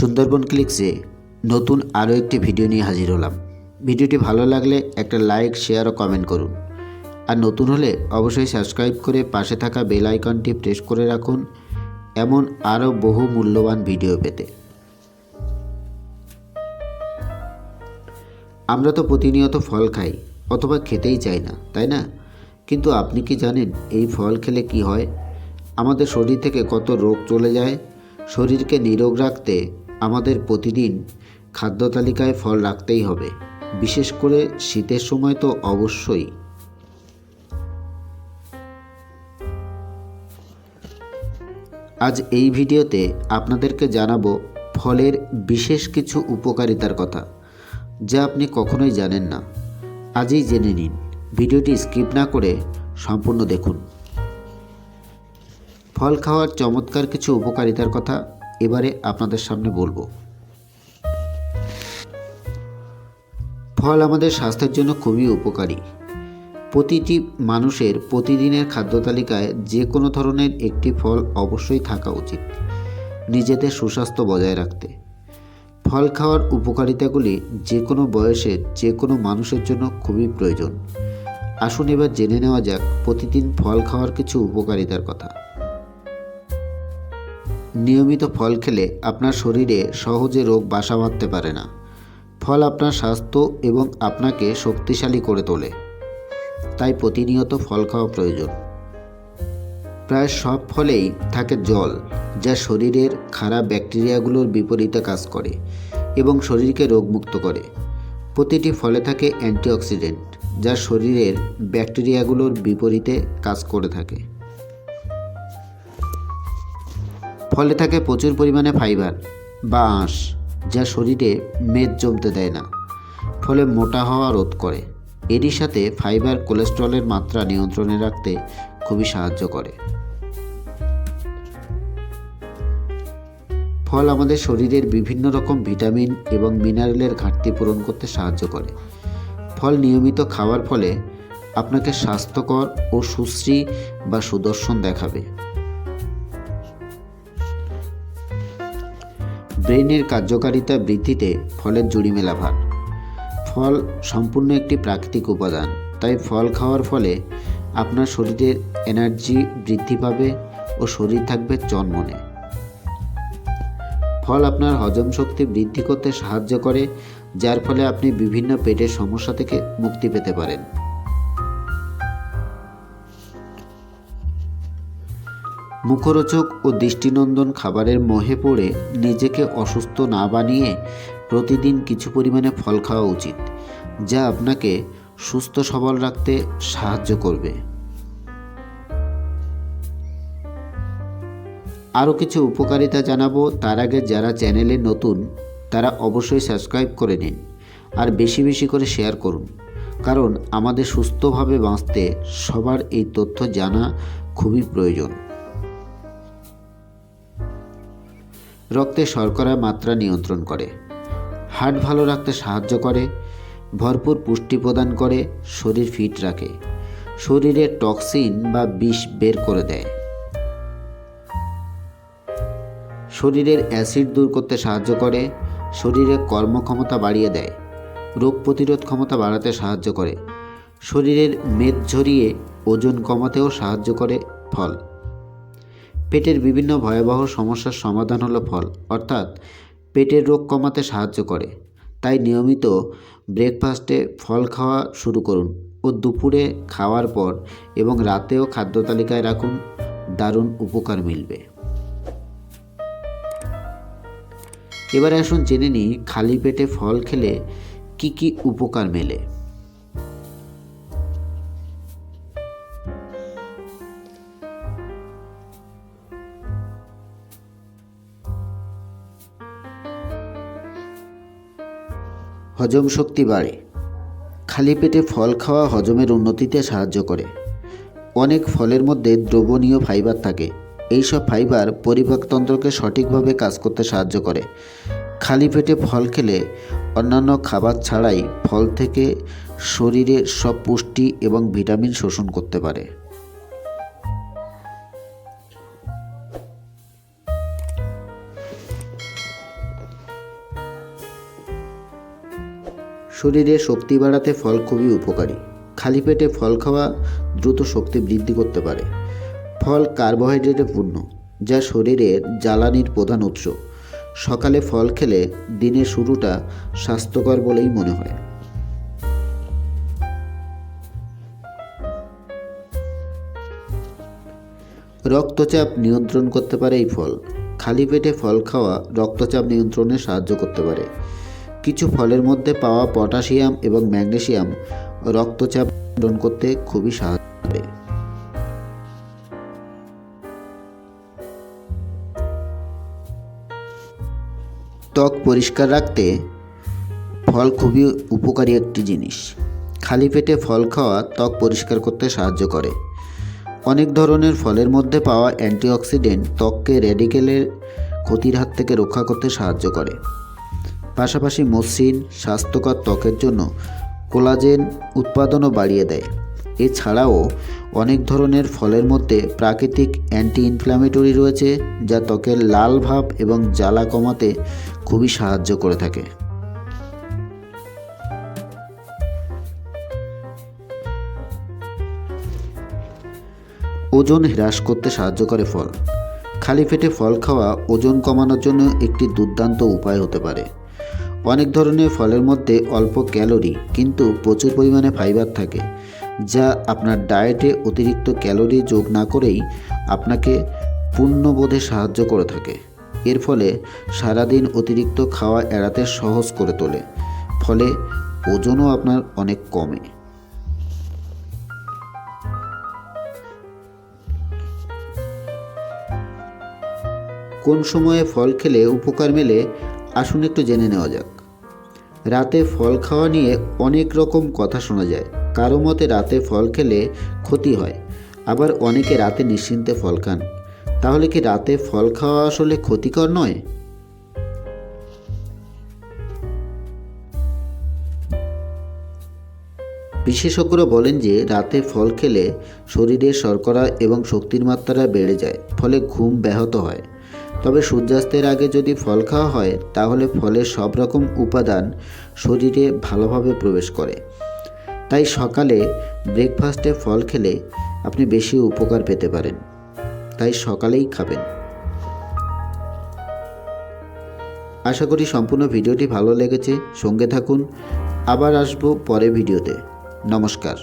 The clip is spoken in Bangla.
সুন্দরবন ক্লিক্সে নতুন আরও একটি ভিডিও নিয়ে হাজির হলাম। ভিডিওটি ভালো লাগলে একটা লাইক, শেয়ার ও কমেন্ট করুন। আর নতুন হলে অবশ্যই সাবস্ক্রাইব করে পাশে থাকা বেল আইকনটি প্রেস করে রাখুন, এমন আরও বহু মূল্যবান ভিডিও পেতে। আমরা তো প্রতিনিয়ত ফল খাই, অথবা খেতেই চাই না, তাই না? কিন্তু আপনি কি জানেন এই ফল খেলে কি হয়? আমাদের শরীর থেকে কত রোগ চলে যায়? শরীরকে নিরোগ রাখতে আমাদের প্রতিদিন খাদ্য তালিকায় ফল রাখতেই হবে। বিশেষ করে শীতের সময় তো অবশ্যই। আজ এই ভিডিওতে আপনাদেরকে জানাব ফলের বিশেষ কিছু উপকারিতার কথা, যা আপনি কখনোই জানেন না। আজই জেনে নিন। ভিডিওটি স্কিপ না করে সম্পূর্ণ দেখুন। ফল খাওয়ার চমৎকার কিছু উপকারিতার কথা এবারে আপনাদের সামনে বলব। ফল আমাদের স্বাস্থ্যের জন্য খুবই উপকারী। প্রতিটি মানুষের প্রতিদিনের খাদ্য তালিকায় যে কোনো ধরনের একটি ফল অবশ্যই থাকা উচিত। নিজেদের সুস্বাস্থ্য বজায় রাখতে। ফল খাওয়ার উপকারিতাগুলি যে কোনো বয়সের, যে কোনো মানুষের জন্য খুবই প্রয়োজন। আসুন এবার জেনে নেওয়া যাক প্রতিদিন ফল খাওয়ার কিছু উপকারিতার কথা। নিয়মিত ফল খেলে আপনার শরীরে সহজে রোগ বাসা বাঁধতে পারে না। ফল আপনার স্বাস্থ্য এবং আপনাকে শক্তিশালী করে তোলে। তাই প্রতিনিয়ত ফল খাওয়া প্রয়োজন। প্রায় সব ফলেই থাকে জল, যা শরীরের খারাপ ব্যাকটেরিয়াগুলোর বিপরীতে কাজ করে এবং শরীরকে রোগমুক্ত করে। প্রতিটি ফলে থাকে অ্যান্টিঅক্সিডেন্ট, যা শরীরের ব্যাকটেরিয়াগুলোর বিপরীতে কাজ করে থাকে। ফলে থাকে প্রচুর পরিমাণে ফাইবার বা আঁশ, যা শরীরে মেদ জমতে দেয় না, ফলে মোটা হওয়া রোধ করে। এরই সাথে ফাইবার কোলেস্ট্রলের মাত্রা নিয়ন্ত্রণে রাখতে খুবই সাহায্য করে। ফল আমাদের শরীরের বিভিন্ন রকম ভিটামিন এবং মিনারেলের ঘাটতি পূরণ করতে সাহায্য করে। ফল নিয়মিত খাওয়ার ফলে আপনাকে স্বাস্থ্যকর ও সুশ্রী বা সুদর্শন দেখাবে। ব্রেনের কার্যকারিতা বৃদ্ধিতে ফলের জুড়ি মেলা ভার। ফল সম্পূর্ণ একটি প্রাকৃতিক উপাদান, তাই ফল খাওয়ার ফলে আপনার শরীরের এনার্জি বৃদ্ধি পাবে ও শরীর থাকবে চনমনে। ফল আপনার হজম শক্তি বৃদ্ধি করতে সাহায্য করে, যার ফলে আপনি বিভিন্ন পেটের সমস্যা থেকে মুক্তি পেতে পারেন। মুখরোচক ও দৃষ্টিনন্দন খাবারের মোহে পড়ে নিজেকে অসুস্থ না বানিয়ে প্রতিদিন কিছু পরিমাণে ফল খাওয়া উচিত, যা আপনাকে সুস্থ সবল রাখতে সাহায্য করবে। আরও কিছু উপকারিতা জানাব, তার আগে যারা চ্যানেলে নতুন, তারা অবশ্যই সাবস্ক্রাইব করে নিন আর বেশি বেশি করে শেয়ার করুন, কারণ আমাদের সুস্থভাবে বাঁচতে সবার এই তথ্য জানা খুবই প্রয়োজন। রক্তে শর্করার মাত্রা নিয়ন্ত্রণ করে। হার্ট ভালো রাখতে সাহায্য করে, ভরপুর পুষ্টি প্রদান করে, শরীর ফিট রাখে, শরীরে টক্সিন বা বিষ বের করে দেয়। শরীরের অ্যাসিড দূর করতে সাহায্য করে, শরীরে কর্মক্ষমতা বাড়িয়ে দেয়, রোগ প্রতিরোধ ক্ষমতা বাড়াতে সাহায্য করে, শরীরের মেদ ঝরিয়ে ওজন কমাতেও সাহায্য করে ফল। পেটের বিভিন্ন ভয়াবহ সমস্যার সমাধান হলো ফল, অর্থাৎ পেটের রোগ কমাতে সাহায্য করে। তাই নিয়মিত ব্রেকফাস্টে ফল খাওয়া শুরু করুন ও দুপুরে খাওয়ার পর এবং রাতেও খাদ্য তালিকায় রাখুন। দারুণ উপকার মিলবে। এবারে আসুন জেনে নিই, খালি পেটে ফল খেলে কি কি উপকার মেলে। হজম শক্তি বাড়ে। খালি পেটে ফল খাওয়া হজমের উন্নতিতে সাহায্য করে। অনেক ফলের মধ্যে দ্রবণীয় ফাইবার থাকে। এইসব ফাইবার পরিপাকতন্ত্রকে সঠিকভাবে কাজ করতে সাহায্য করে। খালি পেটে ফল খেলে অন্যান্য খাবার ছাড়াই ফল থেকে শরীরে সব পুষ্টি এবং ভিটামিন শোষণ করতে পারে। শরীরে শক্তি বাড়াতে ফল খুবই উপকারী। খালি পেটে ফল খাওয়া দ্রুত শক্তি বৃদ্ধি করতে পারে। ফল কার্বোহাইড্রেটে পূর্ণ, যা শরীরের জ্বালানির প্রধান উৎস। সকালে ফল খেলে দিনের শুরুটা স্বাস্থ্যকর বলেই মনে হয়। রক্তচাপ নিয়ন্ত্রণ করতে পারে এই ফল। খালি পেটে ফল খাওয়া রক্তচাপ নিয়ন্ত্রণে সাহায্য করতে পারে। কিছু ফলের মধ্যে পাওয়া পটাশিয়াম এবং ম্যাগনেসিয়াম রক্তচাপ নিয়ন্ত্রণ করতে খুবই সাহায্য করে। ত্বক পরিষ্কার রাখতে ফল খুবই উপকারী একটি জিনিস। খালি পেটে ফল খাওয়া ত্বক পরিষ্কার করতে সাহায্য করে। অনেক ধরনের ফলের মধ্যে পাওয়া অ্যান্টিঅক্সিডেন্ট ত্বককে রেডিকেলের ক্ষতির হাত থেকে রক্ষা করতে সাহায্য করে। পাশাপাশি মসৃণ, স্বাস্থ্যকর ত্বকের জন্য কোলাজেন উৎপাদনও বাড়িয়ে দেয়। এছাড়াও অনেক ধরনের ফলের মধ্যে প্রাকৃতিক অ্যান্টি ইনফ্ল্যামেটরি রয়েছে, যা ত্বকের লাল ভাব এবং জ্বালা কমাতে খুবই সাহায্য করে থাকে। ওজন হ্রাস করতে সাহায্য করে ফল। খালি পেটে ফল খাওয়া ওজন কমানোর জন্য একটি দুর্দান্ত উপায় হতে পারে। অনেক ধরনের ফলের মধ্যে অল্প ক্যালোরি কিন্তু প্রচুর পরিমাণে ফাইবার থাকে, যা আপনার ডায়েটে অতিরিক্ত ক্যালোরি যোগ না করেই আপনাকে পূর্ণবোধে সাহায্য করে থাকে। এর ফলে সারাদিন অতিরিক্ত খাওয়া এড়াতে সহজ করে তোলে, ফলে ওজনও আপনার অনেক কমে। কোন সময়ে ফল খেলে উপকার মেলে আসুন একটু জেনে নেওয়া যাক। রাতে ফল খাওয়া নিয়ে অনেক রকম কথা শোনা যায়। কারও মতে রাতে ফল খেলে ক্ষতি হয়, আবার অনেকে রাতে নিশ্চিন্তে ফল খান। তাহলে কি রাতে ফল খাওয়া আসলে ক্ষতিকর নয়? বিশেষজ্ঞরা বলেন যে, রাতে ফল খেলে শরীরে শর্করা এবং শক্তির মাত্রা বেড়ে যায়, ফলে ঘুম ব্যাহত হয়। তবে সূর্যাস্তের আগে যদি ফল খাওয়া হয়, তাহলে ফলের সব রকম উপাদান শরীরে ভালোভাবে প্রবেশ করে। তাই সকালে ব্রেকফাস্টে ফল খেলে আপনি বেশি উপকার পেতে পারেন। তাই সকালেই খাবেন। আশা করি সম্পূর্ণ ভিডিওটি ভালো লেগেছে। সঙ্গে থাকুন। আবার আসব পরে ভিডিওতে। নমস্কার।